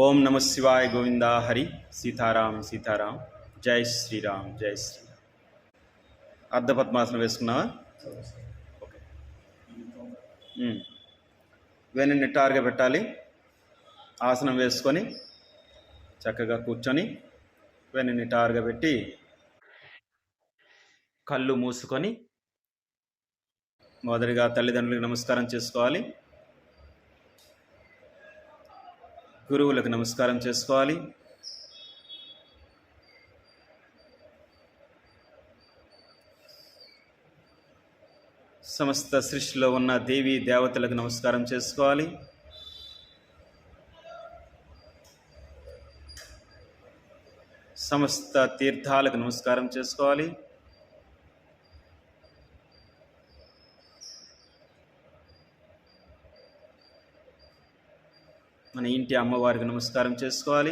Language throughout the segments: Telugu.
ఓం నమ శివాయ గోవింద హరి. సీతారాం సీతారాం. జై శ్రీరామ్ జై శ్రీరామ్. అర్ధపద్మాసనం వేసుకున్నావా? ఓకే. ఉమ్. నిట్టారుగా పెట్టాలి? ఆసనం వేసుకొని చక్కగా కూర్చొని వెన్ను నిటారుగా పెట్టి కళ్ళు మూసుకొని మొదటిగా తల్లిదండ్రులకు నమస్కారం చేసుకోవాలి. గురువులకు నమస్కారం చేసుకోవాలి. సమస్త సృష్టిలో ఉన్న దేవీ దేవతలకు నమస్కారం చేసుకోవాలి. సమస్త తీర్థాలకు నమస్కారం చేసుకోవాలి. మీ ఇంటి అమ్మవారికి నమస్కారం చేసుకోవాలి.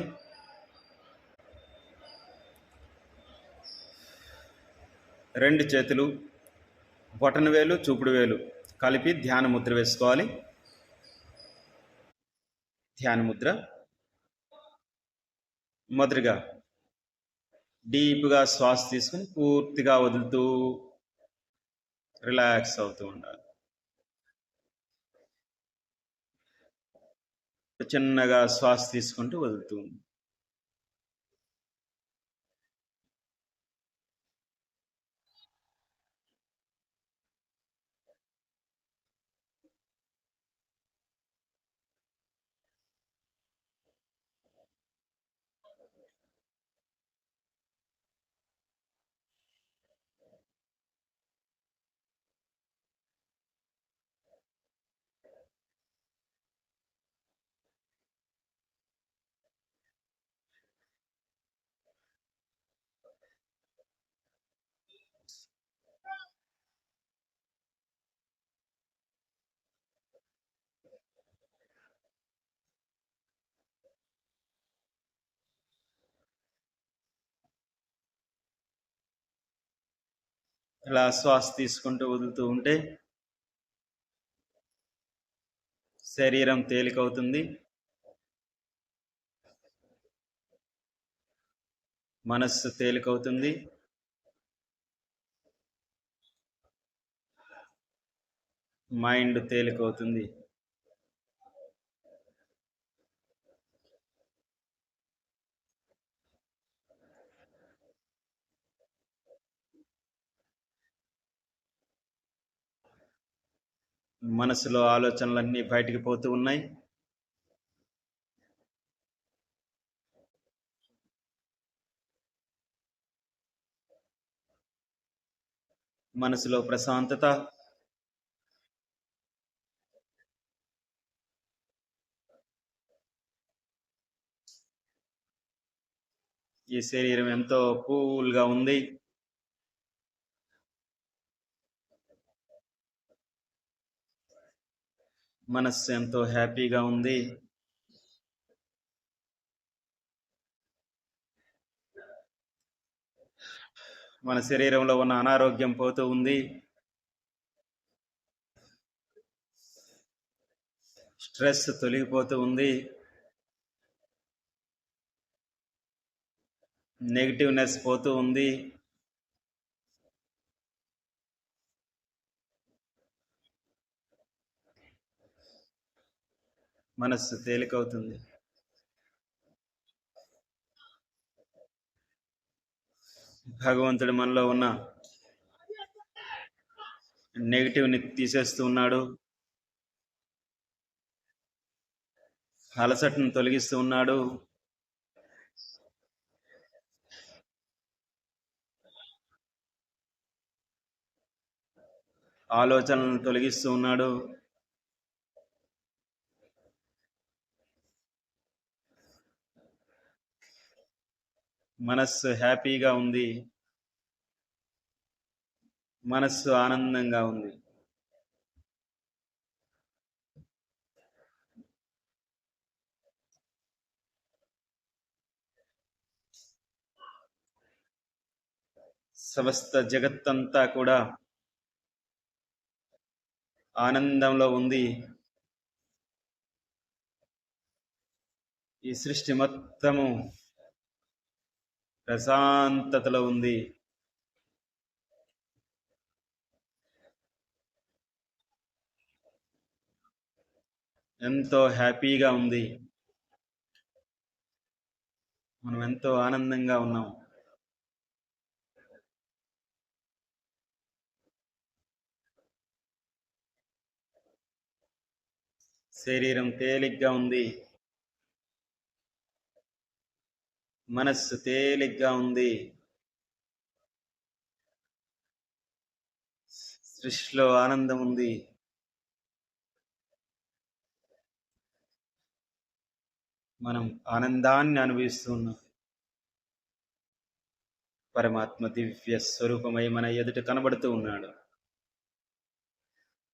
రెండు చేతులు బొటన వేలు చూపుడు వేలు కలిపి ధ్యాన ముద్ర వేసుకోవాలి. ధ్యాన ముద్ర మొదటిగా డీప్గా శ్వాస తీసుకుని పూర్తిగా వదులుతూ రిలాక్స్ అవుతూ ఉండాలి. చిన్నగా శ్వాస తీసుకుంటూ వదులుతూ ఇలా శ్వాస తీసుకుంటూ వదులుతూ ఉంటే శరీరం తేలికవుతుంది. మనస్సు తేలికవుతుంది. మైండ్ తేలికవుతుంది. మనసులో ఆలోచనలన్నీ బయటికి పోతూ ఉన్నాయి. మనసులో ప్రశాంతత ఈ శరీరం ఎంతో కూల్గా ఉంది. మనస్సు ఎంతో హ్యాపీగా ఉంది. మన శరీరంలో ఉన్న అనారోగ్యం పోతూ ఉంది. స్ట్రెస్ తొలగిపోతూ ఉంది. నెగిటివ్నెస్ పోతూ ఉంది. మనస్సు తేలికవుతుంది. భగవంతుడు మనలో ఉన్న నెగిటివ్ని తీసేస్తూ ఉన్నాడు. అలసటను తొలగిస్తూ ఉన్నాడు. ఆలోచనలను తొలగిస్తూ ఉన్నాడు. మనస్సు హ్యాపీగా ఉంది. మనస్సు ఆనందంగా ఉంది. సమస్త జగత్తంతా కూడా ఆనందంలో ఉంది. ఈ సృష్టి మొత్తము ప్రశాంతతలో ఉంది. ఎంతో హ్యాపీగా ఉంది. మనం ఎంతో ఆనందంగా ఉన్నాం. శరీరం తేలిగ్గా ఉంది. మనస్సు తేలిగ్గా ఉంది. సృష్టిలో ఆనందం ఉంది. మనం ఆనందాన్ని అనుభవిస్తూ ఉన్నాం. పరమాత్మ దివ్య స్వరూపమై మన ఎదుట కనబడుతూ ఉన్నాడు.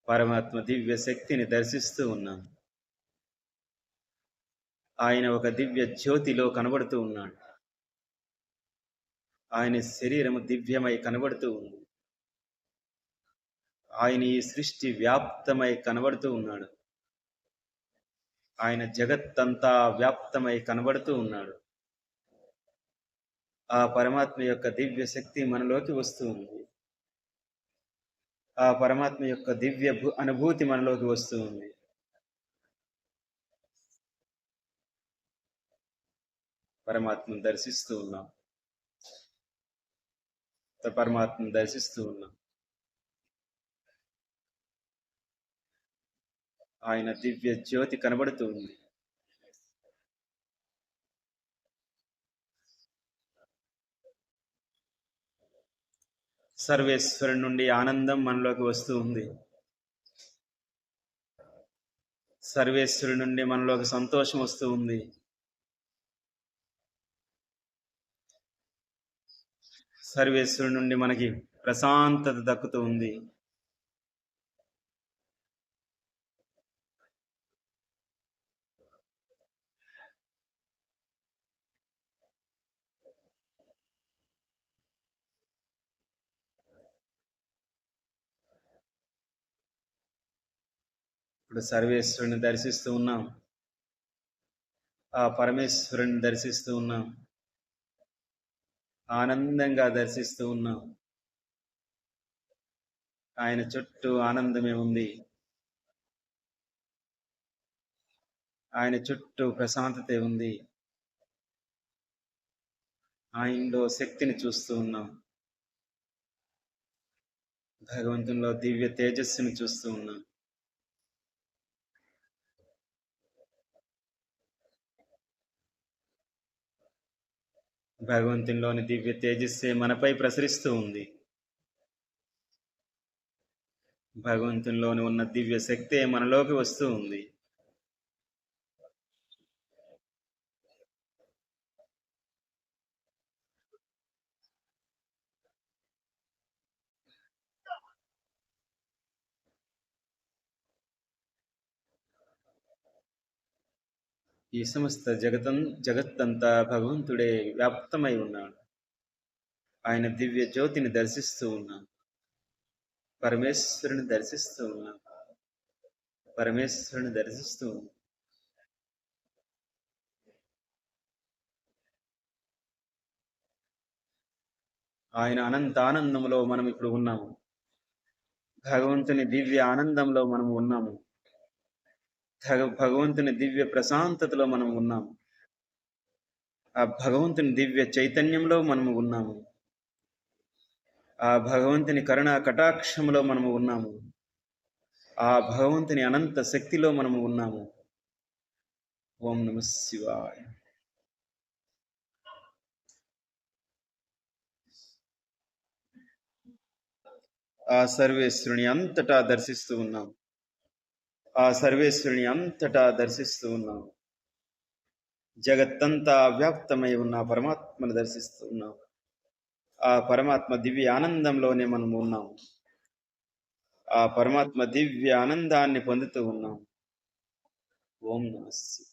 పరమాత్మ దివ్య శక్తిని దర్శిస్తూ ఉన్నాం ఆయన ఒక దివ్య జ్యోతిలో కనబడుతూ ఉన్నాడు. ఆయన శరీరము దివ్యమై కనబడుతూ ఉంది. ఆయన ఈ సృష్టి వ్యాప్తమై కనబడుతూ ఉన్నాడు. ఆయన జగత్తంతా వ్యాప్తమై కనబడుతూ ఉన్నాడు. ఆ పరమాత్మ యొక్క దివ్య శక్తి మనలోకి వస్తూ ఉంది. ఆ పరమాత్మ యొక్క దివ్య అనుభూతి మనలోకి వస్తూ ఉంది. పరమాత్మను దర్శిస్తూ ఉన్నాం. పరమాత్మను దర్శిస్తూ ఉన్నాం. ఆయన దివ్య జ్యోతి కనబడుతూ ఉంది. సర్వేశ్వరుడి నుండి ఆనందం మనలోకి వస్తూ ఉంది. సర్వేశ్వరుడి నుండి మనలోకి సంతోషం వస్తూ ఉంది. సర్వేశ్వరుడి నుండి మనకి ప్రశాంతత దక్కుతూ ఉంది. ఇప్పుడు సర్వేశ్వరుని దర్శిస్తూ ఉన్నాం. ఆ పరమేశ్వరుని దర్శిస్తూ ఉన్నాం. ఆనందంగా దర్శిస్తూ ఉన్నాం. ఆయన చుట్టూ ఆనందమే ఉంది. ఆయన చుట్టూ ప్రశాంతతే ఉంది. ఆయనలో శక్తిని చూస్తూ ఉన్నాం. భగవంతునిలో దివ్య తేజస్సుని చూస్తూ ఉన్నాం. భగవంతునిలోని దివ్య తేజస్సే మనపై ప్రసరిస్తూ ఉంది. భగవంతునిలోని ఉన్న దివ్య శక్తే మనలోకి వస్తూ ఉంది. ఈ సమస్త జగతం జగత్తంతా భగవంతుడే వ్యాప్తమై ఉన్నాడు. ఆయన దివ్య జ్యోతిని దర్శిస్తూ ఉన్నాం పరమేశ్వరుని దర్శిస్తూ ఉన్నాం పరమేశ్వరుని దర్శిస్తూ ఉన్నాం ఆయన అనంత ఆనందంలో మనం ఇప్పుడు ఉన్నాము. భగవంతుని దివ్య ఆనందంలో మనం ఉన్నాము. భగవంతుని దివ్య ప్రశాంతతలో మనం ఉన్నాము. ఆ భగవంతుని దివ్య చైతన్యంలో మనము ఉన్నాము. ఆ భగవంతుని కరుణా కటాక్షంలో మనము ఉన్నాము. ఆ భగవంతుని అనంత శక్తిలో మనము ఉన్నాము. ఓం నమ శివాయ. ఆ సర్వేశ్వరుని అంతటా దర్శిస్తూ ఉన్నాం. ఆ సర్వేశ్వరుని అంతటా దర్శిస్తూ ఉన్నావు. జగత్తంతా వ్యాప్తమై ఉన్న పరమాత్మను దర్శిస్తూ ఉన్నాం ఆ పరమాత్మ దివ్య ఆనందంలోనే మనం ఉన్నాం. ఆ పరమాత్మ దివ్య ఆనందాన్ని పొందుతూ ఉన్నాం. ఓం నమస్తే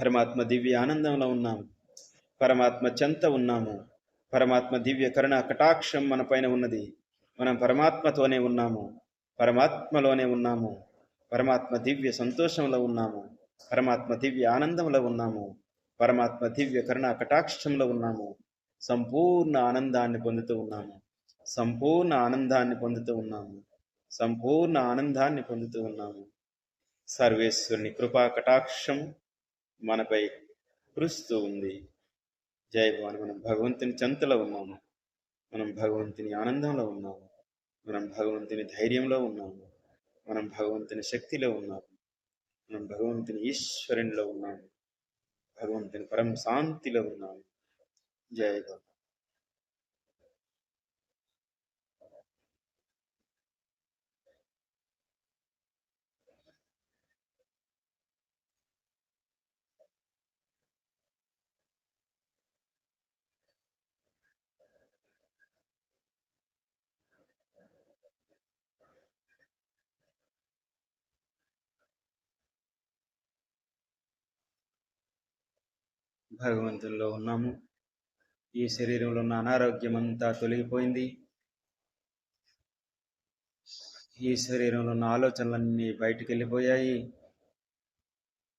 పరమాత్మ దివ్య ఆనందంలో ఉన్నాము. పరమాత్మ చెంత ఉన్నాము. పరమాత్మ దివ్య కరుణ కటాక్షం మన పైన ఉన్నది. మనం పరమాత్మతోనే ఉన్నాము. పరమాత్మలోనే ఉన్నాము. పరమాత్మ దివ్య సంతోషంలో ఉన్నాము. పరమాత్మ దివ్య ఆనందంలో ఉన్నాము. పరమాత్మ దివ్య కరుణ కటాక్షంలో ఉన్నాము. సంపూర్ణ ఆనందాన్ని పొందుతూ ఉన్నాము. సంపూర్ణ ఆనందాన్ని పొందుతూ ఉన్నాము. సంపూర్ణ ఆనందాన్ని పొందుతూ ఉన్నాము. సర్వేశ్వరుని కృపా కటాక్షం మనపై కురుస్తూ ఉంది. జయ భవాని మనం భగవంతుని చెంతలో ఉన్నాము. మనం భగవంతుని ఆనందంలో ఉన్నాము. మనం భగవంతుని ధైర్యంలో ఉన్నాము. మనం భగవంతుని శక్తిలో ఉన్నాము. మనం భగవంతుని ఈశ్వరునిలో ఉన్నాము. భగవంతుని పరం శాంతిలో ఉన్నాము. జయ భగవాన్ భగవంతుల్లో ఉన్నాము. ఈ శరీరంలో ఉన్న అనారోగ్యం అంతా తొలగిపోయింది. ఈ శరీరంలో ఉన్న ఆలోచనలన్నీ బయటికి వెళ్ళిపోయాయి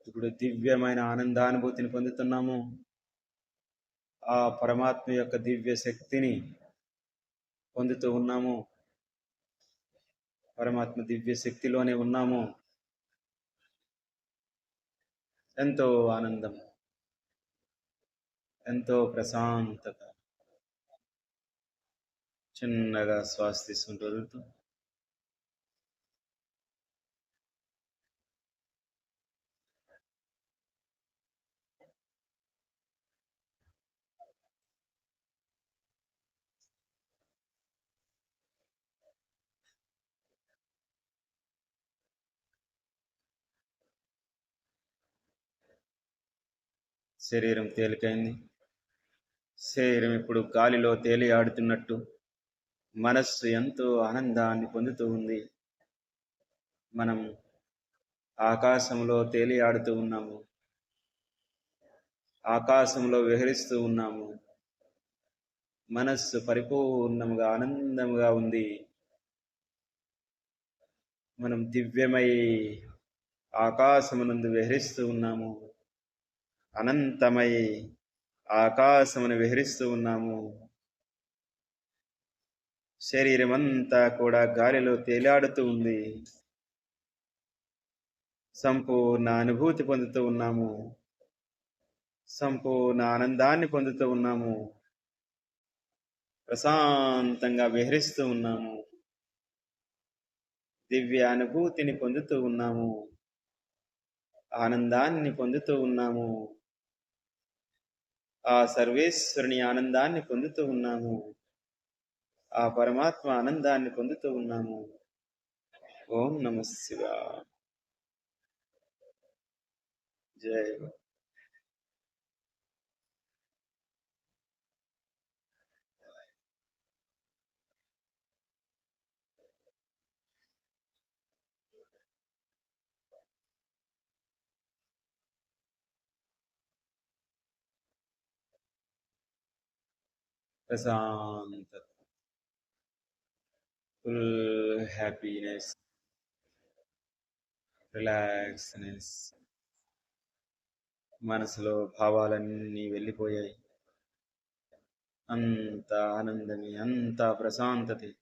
ఇప్పుడు దివ్యమైన ఆనందానుభూతిని పొందుతున్నాము. ఆ పరమాత్మ యొక్క దివ్య శక్తిని పొందుతూ ఉన్నాము. పరమాత్మ దివ్య శక్తిలోనే ఉన్నాము. ఎంతో ఆనందం. ఎంతో ప్రశాంతత. చిన్నగా శ్వాస తీసుకుంటూ వదులుతూ. శరీరం తేలికైంది. శరీరం ఇప్పుడు గాలిలో తేలి ఆడుతున్నట్టు మనస్సు ఎంతో ఆనందాన్ని పొందుతూ ఉంది. మనం ఆకాశంలో తేలి ఆడుతూ ఉన్నాము. ఆకాశంలో విహరిస్తూ ఉన్నాము. మనస్సు పరిపూర్ణముగా ఆనందముగా ఉంది. మనం దివ్యమై ఆకాశమునందు విహరిస్తూ ఉన్నాము. అనంతమై ఆకాశమును విహరిస్తూ ఉన్నాము. శరీరం అంతా కూడా గాలిలో తేలాడుతూ ఉంది. సంపూర్ణ అనుభూతి పొందుతూ ఉన్నాము. సంపూర్ణ ఆనందాన్ని పొందుతూ ఉన్నాము. ప్రశాంతంగా విహరిస్తూ ఉన్నాము. దివ్య అనుభూతిని పొందుతూ ఉన్నాము. ఆనందాన్ని పొందుతూ ఉన్నాము. ఆ సర్వేశ్వరుని ఆనందాన్ని పొందుతూ ఉన్నాము. ఆ పరమాత్మ ఆనందాన్ని పొందుతూ ఉన్నాము. ఓం నమ శివ జయ ప్రశాంతత ఫుల్ హ్యాపీనెస్ రిలాక్స్నెస్. మనసులో భావాలన్నీ వెళ్ళిపోయాయి. అంత ఆనందమే అంత ప్రశాంతతే.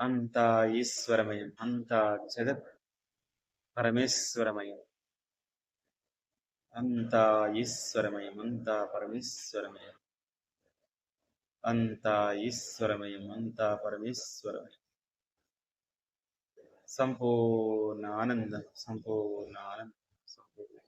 అంత ఈశ్వరమయం అంత జగత్ పరమేశ్వరమయం. అంత ఈశ్వరమయం అంత పరమేశ్వరమయం. అంతా ఈశ్వరమయం అంతా పరమేశ్వరమయం. సంపూర్ణ ఆనందం సంపూర్ణ ఆనందం సంపూర్ణ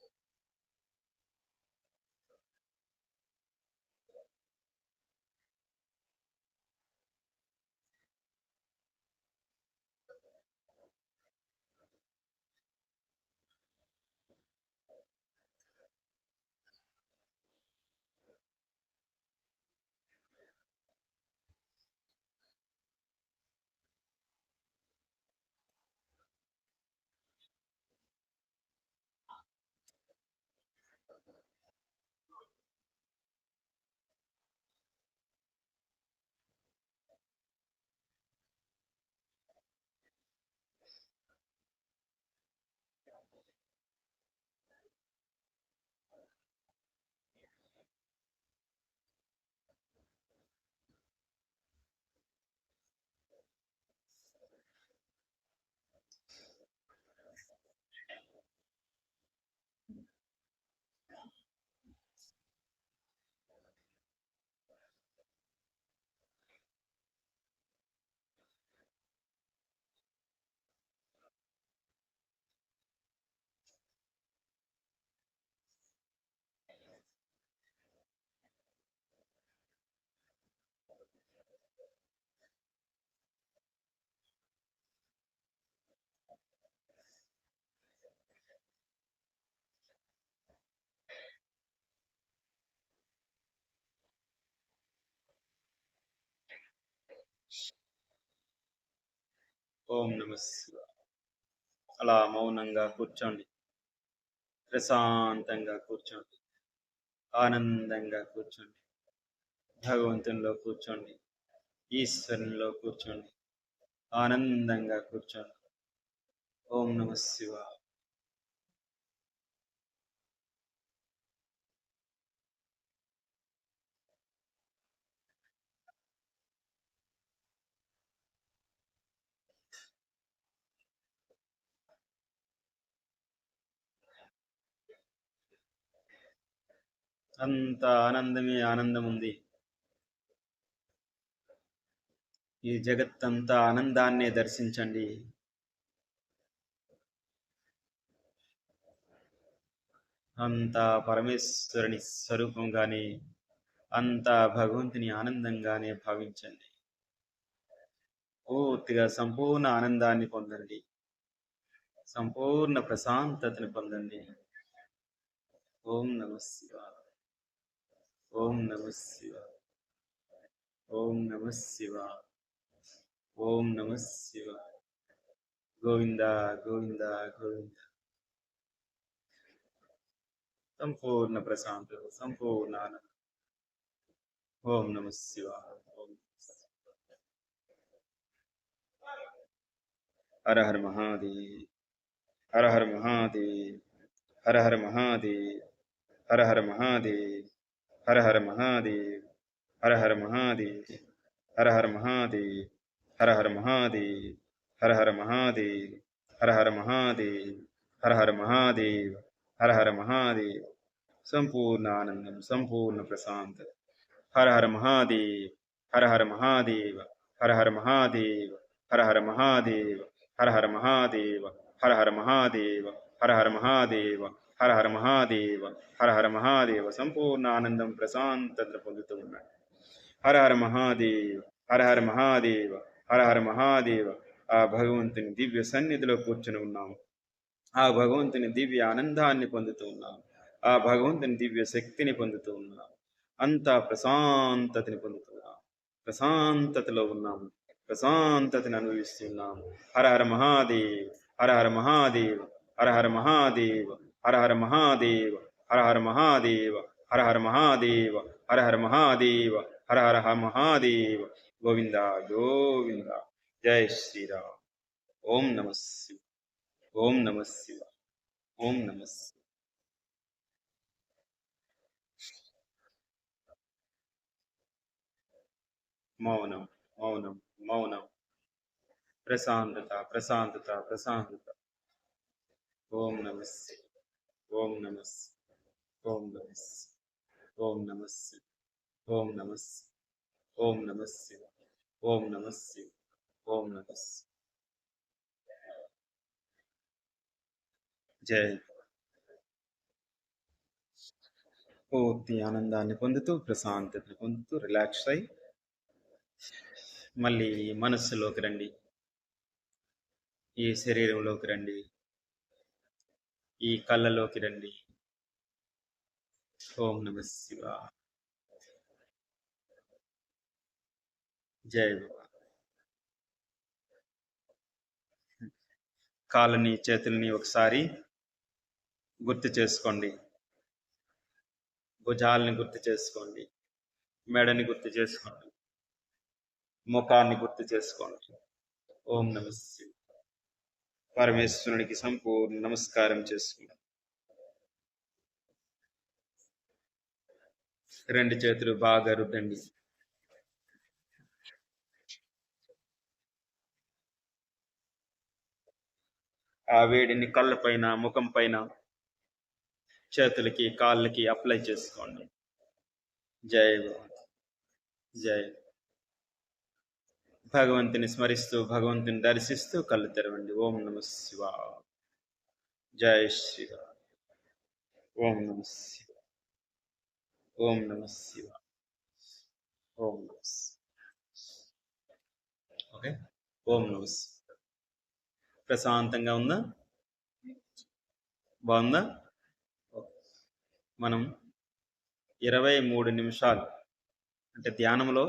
ఓం నమస్ అలా మౌనంగా కూర్చోండి. ప్రశాంతంగా కూర్చోండి. ఆనందంగా కూర్చోండి. భగవంతునిలో కూర్చోండి. ఈశ్వరునిలో కూర్చోండి. ఆనందంగా కూర్చోండి. ఓం నమ శివాయ. అంత ఆనందమే ఆనందం ఉంది ఈ జగత్తంతా ఆనందాన్నే దర్శించండి. అంతా పరమేశ్వరుని స్వరూపంగానే అంతా భగవంతుని ఆనందంగానే భావించండి. పూర్తిగా సంపూర్ణ ఆనందాన్ని పొందండి. సంపూర్ణ ప్రశాంతతని పొందండి. ఓం నమ శివాయ. ఓం నమ శివాయ ఓం నమ శివాయ ఓం నమ శివాయ గోవింద గోవింద గోవింద సంపూర్ణ ప్రశాంతత సంపూర్ణ ఆనందం ఓం నమ శివాయ ఓం నమః శివాయ. హర హర మహాదేవ్ హర హర మహాదేవ్ హర హర మహాదేవ్ హర హర మహాదేవ్ హర హర మహాదేవ్ హర హర మహాదేవ్ హర హర మహాదేవ్ హర హర మహాదేవ్ హర హర మహాదేవ్ హర హర మహాదేవ్ హర హర మహాదేవ్ హర హర మహాదేవ్ సంపూర్ణ ఆనందం సంపూర్ణ ప్రశాంతత హర హర మహాదేవ్ హర హర మహాదేవ హర హర మహాదేవ హర హర మహాదేవ హర హర మహాదేవ హర హర మహాదేవ హర హర మహాదేవ హర హర మహాదేవ హర హర మహాదేవ సంపూర్ణ ఆనందం ప్రశాంతత పొందుతూ ఉన్నాడు. హర హర మహాదేవ హర హర మహాదేవ హర హర మహాదేవ ఆ భగవంతుని దివ్య సన్నిధిలో కూర్చుని ఉన్నాము ఆ భగవంతుని దివ్య ఆనందాన్ని పొందుతూ ఉన్నాము ఆ భగవంతుని దివ్య శక్తిని పొందుతూ ఉన్నాము అంతా ప్రశాంతతని పొందుతున్నాం ప్రశాంతతలో ఉన్నాము ప్రశాంతతని అనుభవిస్తున్నాము హర హర మహాదేవ్ హర హర మహాదేవ్ హర హర మహాదేవ్ हर हर महादेव हर हर महादेव हर हर महादेव हर हर महादेव हर हर हर महादेव। गोविंदा गोविंदा। जय श्री राम ओम नमः शिव ओम नमः शिव ओम नमः शिव మౌనం మౌనం మౌనం ప్రశాంతత ప్రశాంతత ప్రశాంతత ఓం నమస్తే ఓం నమస్ ఓం నమస్ ఓం నమస్ ఓం నమస్ ఓం నమస్ ఓం నమస్ ఓం నమస్ జై. పూర్తి ఆనందాన్ని పొందుతూ ప్రశాంతతను పొందుతూ రిలాక్స్ అయి మళ్ళీ మనస్సులోకి రండి. ఈ శరీరంలోకి రండి. ఈ కళ్ళలోకి రండి. ఓం నమ శివ. జై బాబా కాళ్ళని చేతుల్ని ఒకసారి గుర్తు చేసుకోండి. భుజాలని గుర్తు చేసుకోండి. మెడని గుర్తు చేసుకోండి. ముఖాన్ని గుర్తు చేసుకోండి. ఓం నమ శివ. పరమేశ్వరునికి సంపూర్ణ నమస్కారం చేసుకుంటాం రెండు చేతులు బాగా రుద్దండి. ఆ వేడిని కళ్ళ పైన ముఖం పైన చేతులకి కాళ్ళకి అప్లై చేసుకోండి. జై జై. భగవంతుని స్మరిస్తూ భగవంతుని దర్శిస్తూ కళ్ళు తెరవండి. ఓం నమ శివ జై శ్రీరా ఓం నమ శివ ఓం నమ శివ ఓం నమ ఓకే. ఓం నమ ప్రశాంతంగా ఉందా? బాగుందా? మనం ఇరవై మూడు నిమిషాలు అంటే ధ్యానంలో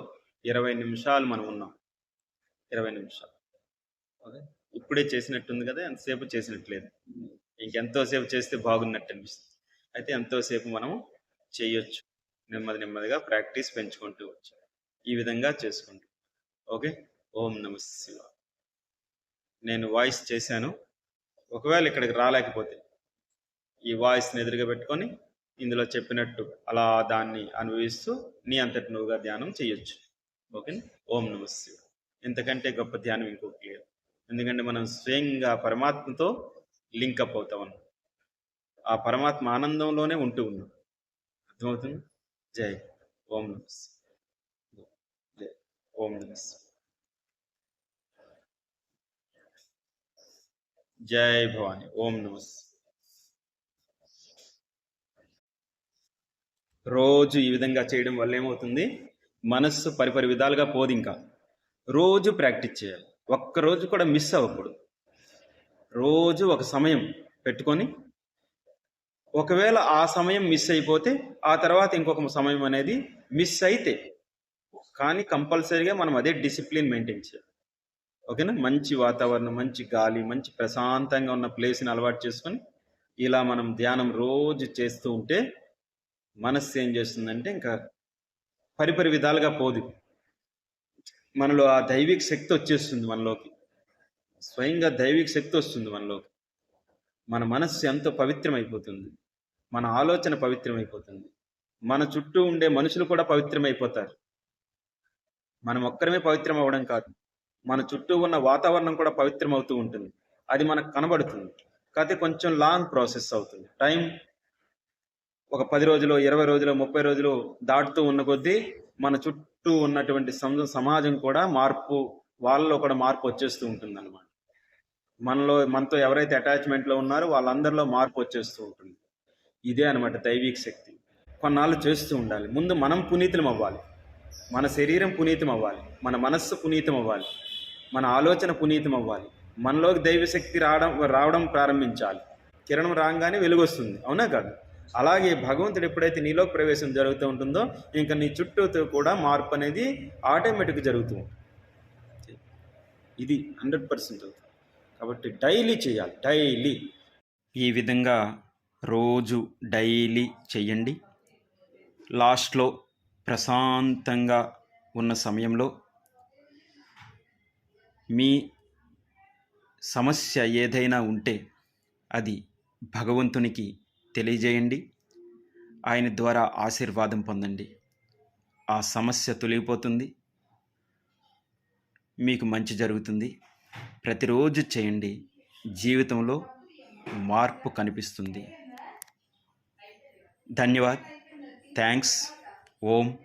ఇరవై నిమిషాలు మనం ఉన్నాం. ఇరవై నిమిషాలు. ఓకే? ఇప్పుడే చేసినట్టుంది కదా ఎంతసేపు చేసినట్లేదు. ఇంకెంతోసేపు చేస్తే బాగున్నట్టు అనిపిస్తుంది. అయితే ఎంతోసేపు మనం చేయొచ్చు. నెమ్మది నెమ్మదిగా ప్రాక్టీస్ పెంచుకుంటూ వచ్చు. ఈ విధంగా చేసుకుంటూ. ఓకే? ఓం నమ శివ నేను వాయిస్ చేశాను. ఒకవేళ ఇక్కడికి రాలేకపోతే ఈ వాయిస్ని ఎదురుగా పెట్టుకొని ఇందులో చెప్పినట్టు అలా దాన్ని అనుభవిస్తూ నీ అంతటి నువ్వుగా ధ్యానం చేయొచ్చు. ఓకే? ఓం నమ శివ ఇంతకంటే గొప్ప ధ్యానం ఇంకొకటి లేదు. ఎందుకంటే మనం స్వయంగా పరమాత్మతో లింకప్ అప్ ఉన్నాం. ఆ పరమాత్మ ఆనందంలోనే ఉంటూ ఉన్నాం. అర్థమవుతుంది? జై. ఓం నమస్ జై. ఓం నమస్ జై భవాని. ఓం నమస్ రోజు ఈ విధంగా చేయడం వల్ల ఏమవుతుంది? మనస్సు పరిపరి విధాలుగా పోదు ఇంకా. రోజు ప్రాక్టీస్ చేయాలి. ఒక్క రోజు కూడా మిస్ అవ్వకూడదు. రోజు ఒక సమయం పెట్టుకొని ఒకవేళ ఆ సమయం మిస్ అయిపోతే ఆ తర్వాత ఇంకొక సమయం అనేది మిస్ అయితే కానీ కంపల్సరీగా మనం అదే డిసిప్లిన్ మెయింటైన్ చేయాలి. ఓకేనా? మంచి వాతావరణం మంచి గాలి మంచి ప్రశాంతంగా ఉన్న ప్లేస్ని అలవాటు చేసుకొని ఇలా మనం ధ్యానం రోజు చేస్తూ ఉంటే మనస్సు ఏం చేస్తుందంటే ఇంకా పరిపరి విధాలుగా పోదు. మనలో ఆ దైవిక శక్తి వచ్చేస్తుంది మనలోకి. స్వయంగా దైవిక శక్తి వస్తుంది మనలోకి. మన మనస్సు ఎంతో పవిత్రమైపోతుంది. మన ఆలోచన పవిత్రమైపోతుంది. మన చుట్టూ ఉండే మనుషులు కూడా పవిత్రమైపోతారు. మనం ఒక్కరమే పవిత్రం అవ్వడం కాదు. మన చుట్టూ ఉన్న వాతావరణం కూడా పవిత్రం అవుతూ ఉంటుంది. అది మనకు కనబడుతుంది. కాకపోతే కొంచెం లాంగ్ ప్రాసెస్ అవుతుంది. టైం ఒక పది రోజులు ఇరవై రోజులు ముప్పై రోజులు దాటుతూ ఉన్న కొద్దీ మన చుట్టూ చుట్టూ ఉన్నటువంటి సమాజం కూడా మార్పు వాళ్ళలో కూడా మార్పు వచ్చేస్తూ ఉంటుంది అనమాట మనలో మనతో ఎవరైతే అటాచ్మెంట్లో ఉన్నారో వాళ్ళందరిలో మార్పు వచ్చేస్తూ ఉంటుంది. ఇదే అనమాట దైవిక శక్తి. కొన్నాళ్ళు చేస్తూ ఉండాలి. ముందు మనం పునీతం అవ్వాలి. మన శరీరం పునీతం అవ్వాలి. మన మనస్సు పునీతం అవ్వాలి. మన ఆలోచన పునీతం అవ్వాలి. మనలోకి దైవశక్తి రావడం రావడం ప్రారంభించాలి. కిరణం రాగానే వెలుగొస్తుంది. అవునా కాదు? అలాగే భగవంతుడు ఎప్పుడైతే నీలోకి ప్రవేశం జరుగుతూ ఉంటుందో ఇంకా నీ చుట్టూతో కూడా మార్పు అనేది ఆటోమేటిక్గా జరుగుతూ ఉంటుంది. ఇది హండ్రెడ్ పర్సెంట్ అవుతుంది. కాబట్టి డైలీ చేయాలి డైలీ. ఈ విధంగా రోజు డైలీ చేయండి. లాస్ట్లో ప్రశాంతంగా ఉన్న సమయంలో మీ సమస్య ఏదైనా ఉంటే అది భగవంతునికి తెలియజేయండి. ఆయన ద్వారా ఆశీర్వాదం పొందండి. ఆ సమస్య తొలగిపోతుంది. మీకు మంచి జరుగుతుంది. ప్రతిరోజు చేయండి. జీవితంలో మార్పు కనిపిస్తుంది. ధన్యవాద్. థ్యాంక్స్. ఓం.